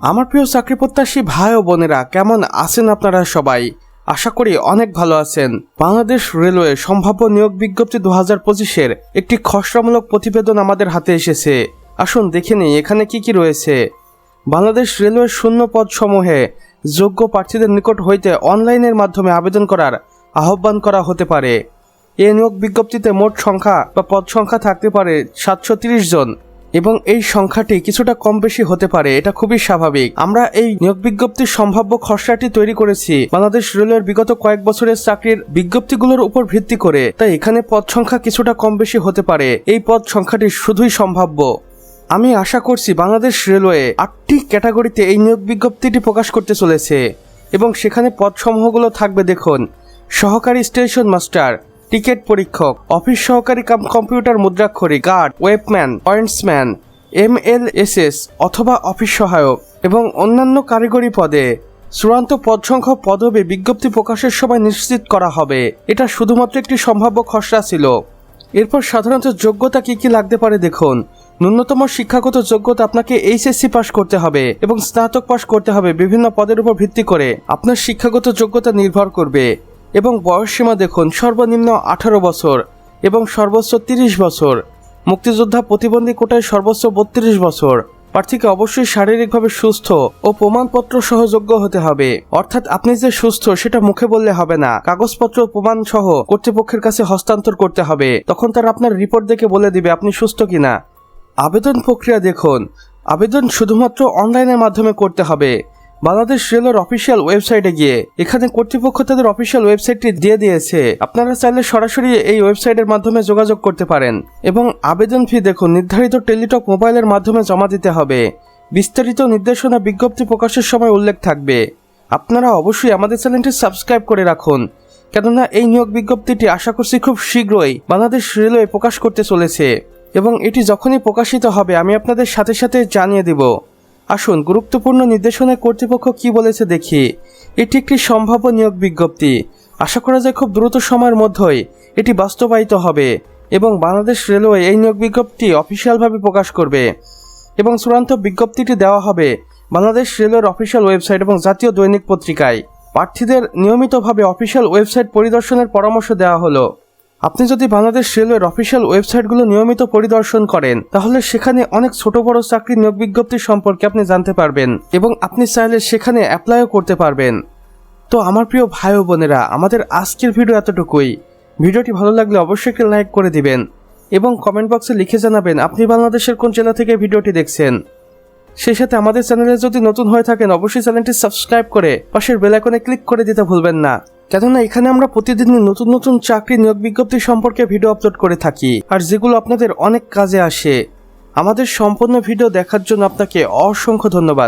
আমার প্রিয় চাকরি প্রত্যাশী ভাই ও বোনেরা, কেমন আছেন আপনারা সবাই? আশা করি অনেক ভালো আছেন। বাংলাদেশ রেলওয়ে সম্ভাব্য নিয়োগ বিজ্ঞপ্তি দু হাজার পঁচিশের একটি খসড়ামূলক প্রতিবেদন আমাদের হাতে এসেছে। আসুন দেখে নিই, এখানে কি কি রয়েছে? বাংলাদেশ রেলওয়ের শূন্য পদ সমূহে যোগ্য প্রার্থীদের নিকট হইতে অনলাইনের মাধ্যমে আবেদন করার আহ্বান করা হতে পারে। এই নিয়োগ বিজ্ঞপ্তিতে মোট সংখ্যা বা পদ সংখ্যা থাকতে পারে সাতশো জন। এবং এই সংখ্যাটি কিছুটা কম বেশি হতে পারে, এটা খুবই স্বাভাবিক। আমরা এই নিয়োগ বিজ্ঞপ্তির সম্ভাব্য খসড়াটি তৈরি করেছি, বাংলাদেশ রেলওয়ের বিগত কয়েক বছরের চাকরির বিজ্ঞপ্তিগুলোর উপর ভিত্তি করে, তাই এখানে পদ সংখ্যা কিছুটা কম বেশি হতে পারে। এই পদ সংখ্যাটি শুধুই সম্ভাব্য। আমি আশা করছি বাংলাদেশ রেলওয়ে আটটি ক্যাটাগরিতে এই নিয়োগ বিজ্ঞপ্তিটি প্রকাশ করতে চলেছে, এবং সেখানে পদসমূহগুলো থাকবে দেখুন। সহকারী স্টেশন মাস্টার টিকিট পরীক্ষক, অফিস সহকারী কাম, কম্পিউটার মুদ্রাক্ষরী, guard, ওয়েবম্যান, pointsman, M L S S অথবা অফিস সহায়ক এবং অন্যান্য কারিগরি পদে চূড়ান্ত পদ সংখ্যা পদবে বিজ্ঞপ্তি প্রকাশের সময় নিশ্চিত করা হবে। এটা শুধুমাত্র একটি সম্ভাব্য খসড়া ছিল। এরপর সাধারণত যোগ্যতা কি কি লাগতে পারে দেখুন। ন্যূনতম শিক্ষাগত যোগ্যতা আপনাকে এইচএসসি পাশ করতে হবে এবং স্নাতক পাশ করতে হবে বিভিন্ন পদের উপর ভিত্তি করে। আপনার শিক্ষাগত যোগ্যতা নির্ভর করবে। এবং বয়সসীমা দেখুন সর্বনিম্ন আঠারো বছর এবং সর্বোচ্চ তিরিশ বছর। মুক্তিযোদ্ধা প্রতিবন্ধী কোটায় সর্বোচ্চ বত্রিশ বছর। প্রার্থীকে অবশ্যই শারীরিকভাবে সুস্থ ও প্রমাণপত্র সহযোগ্য হতে হবে। অর্থাৎ আপনি যে সুস্থ, সেটা মুখে বললে হবে না। কাগজপত্র প্রমাণ সহ কর্তৃপক্ষের কাছে হস্তান্তর করতে হবে। তখন তারা আপনার রিপোর্ট দেখে বলে দিবে আপনি সুস্থ কিনা। আবেদন প্রক্রিয়া দেখুন। আবেদন শুধুমাত্র অনলাইনের মাধ্যমে করতে হবে। বাংলাদেশ রেলের অফিসিয়াল ওয়েবসাইটে গিয়ে এখানে কর্তৃপক্ষ তাদের অফিসিয়াল ওয়েবসাইটটি দিয়ে দিয়েছে। আপনারা চাইলে সরাসরি এই ওয়েবসাইটের মাধ্যমে যোগাযোগ করতে পারেন এবং আবেদন ফি দেখুন, নির্ধারিত টেলিটক মোবাইলের মাধ্যমে জমা দিতে হবে। বিস্তারিত নির্দেশনা বিজ্ঞপ্তি প্রকাশের সময় উল্লেখ থাকবে। আপনারা অবশ্যই আমাদের চ্যানেলটি সাবস্ক্রাইব করে রাখুন, কেননা এই নিয়োগ বিজ্ঞপ্তিটি আশা করছি খুব শীঘ্রই বাংলাদেশ রেলওয়ে প্রকাশ করতে চলেছে এবং এটি যখনই প্রকাশিত হবে, আমি আপনাদের সাথে সাথে জানিয়ে দিব। আসুন, গুরুত্বপূর্ণ নির্দেশনায় কর্তৃপক্ষ কি বলেছে দেখি। এটি একটি সম্ভাব্য নিয়োগ বিজ্ঞপ্তি। আশা করা যায় খুব দ্রুত সময়ের মধ্যেই এটি বাস্তবায়িত হবে এবং বাংলাদেশ রেলওয়ে এই নিয়োগ বিজ্ঞপ্তি অফিসিয়ালভাবে প্রকাশ করবে এবং চূড়ান্ত বিজ্ঞপ্তিটি দেওয়া হবে বাংলাদেশ রেলওয়ের অফিসিয়াল ওয়েবসাইট এবং জাতীয় দৈনিক পত্রিকায়। প্রার্থীদের নিয়মিতভাবে অফিসিয়াল ওয়েবসাইট পরিদর্শনের পরামর্শ দেওয়া হলো। আপনি যদি বাংলাদেশ রেলওয়ের অফিসিয়াল ওয়েবসাইটগুলো নিয়মিত পরিদর্শন করেন, তাহলে সেখানে অনেক ছোট বড় চাকরি নিয়োগ বিজ্ঞপ্তি সম্পর্কে আপনি জানতে পারবেন এবং আপনি চাইলে সেখানে অ্যাপ্লাইও করতে পারবেন। তো আমার প্রিয় ভাই ও বোনেরা, আমাদের আজকের ভিডিও এতটুকুই। ভিডিওটি ভালো লাগলে অবশ্যই একটি লাইক করে দিবেন এবং কমেন্ট বক্সে লিখে জানাবেন, আপনি বাংলাদেশের কোন জেলা থেকে ভিডিওটি দেখছেন। সেই সাথে আমাদের চ্যানেলে যদি নতুন হয়ে থাকেন, অবশ্যই চ্যানেলটি সাবস্ক্রাইব করে পাশের বেল আইকনে ক্লিক করে দিতে ভুলবেন না। কেননা এখানে আমরা প্রতিদিন নতুন নতুন চাকরি নিয়োগ বিজ্ঞপ্তি সম্পর্কে ভিডিও আপলোড করে থাকি। আর যেগুলো আপনাদের অনেক কাজে আসে। আমাদের সম্পূর্ণ ভিডিও দেখার জন্য আপনাকে অসংখ্য ধন্যবাদ।